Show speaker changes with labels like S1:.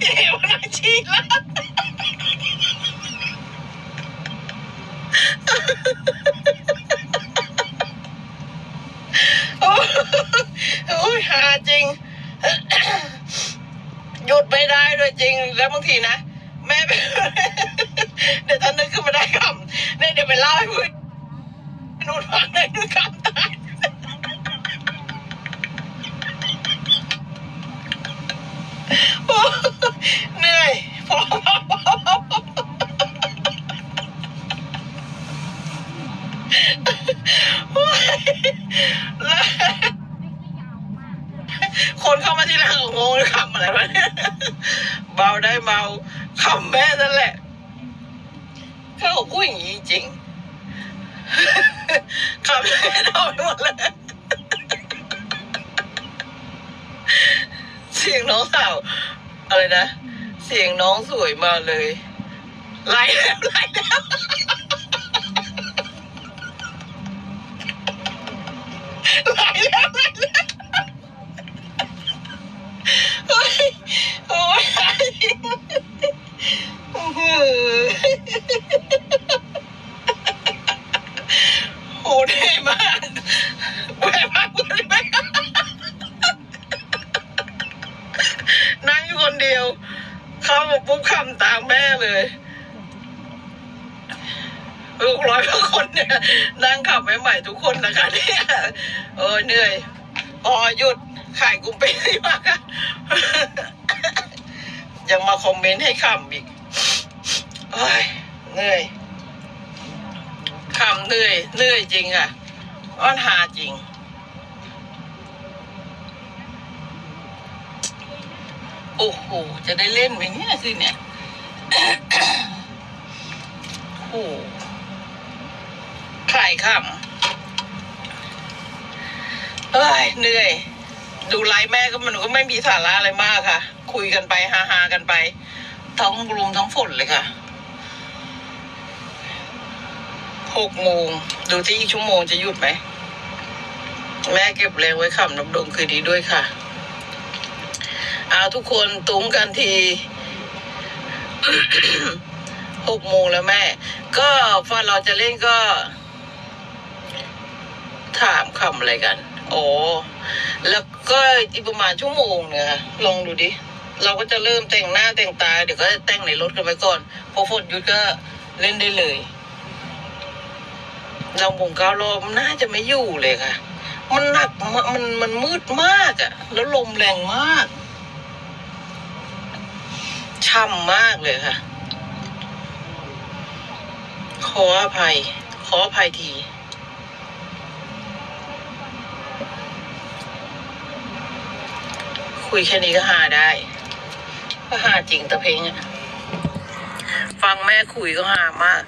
S1: เอ๋มันมาชี้ละโอ้ยหาจริง หยุดไม่ได้ด้วยจริง แล้วบางทีนะ แม่ คนเข้ามาที่หลังงงเลยคำอะไรวะเนี่ยเบาได้เบาคำแม่นั่นแหละเขาบอกกูอย่างนี้จริงคำแม่เอาไปหมดเลยเสียงน้องสาวอะไรนะ เสียงน้องสวยมาเลยไล่แล้วไล่แล้ว อื้อหือโหดเท่มากแหวมากเลยนั่งอยู่คนเดียว เข้ามาปุ๊บคำตามแม่เลยลูกร้อยกว่าคนเนี่ยนั่งขับใหม่ๆทุกคนนะคะเนี่ยเออเหนื่อยออหยุดขายกุ้งเป็นดีมากยังมาคอมเมนต์ให้ขำอีก เหนื่อยขำเหนื่อยเหนื่อยจริงค่ะอ้อนหาจริง โอ้โห จะได้เล่นไหมเนี่ยคืนเนี่ยโอ้โหขายขำเอ้ยเหนื่อย ดูไลฟ์แม่ก็มันก็ไม่มีสาระอะไรมากค่ะ คุยกันไปฮาๆกันไป ท้องรุมท้องฝนเลยค่ะ หกโมง ดูที่อีกชั่วโมงจะหยุดไหม แม่เก็บแรงไว้ขำน้ำดงคืนนี้ด้วยค่ะเอาทุกคนตุ้มกันทีหกโมงแล้วแม่ ก็พอเราจะเล่นก็ ถามคำอะไรกัน โอ้แล้วก็อีกประมาณชั่วโมงเนี่ยค่ะลองดูดิ เราก็จะเริ่มแต่งหน้าแต่งตา เดี๋ยวก็แต่งในรถกันไปก่อน พอฝนหยุดก็เล่นได้เลย เราวงก้าวรอบน่าจะไม่อยู่เลยค่ะ มันหนักมันมันมืดมากอะ่ะ แล้วลมแรงมาก ช่ำมากเลยค่ะ ขออภัย ขออภัยทีคุยแค่นี้ก็หาได้ก็หาจริงตะเพงอะฟังแม่คุยก็หามาก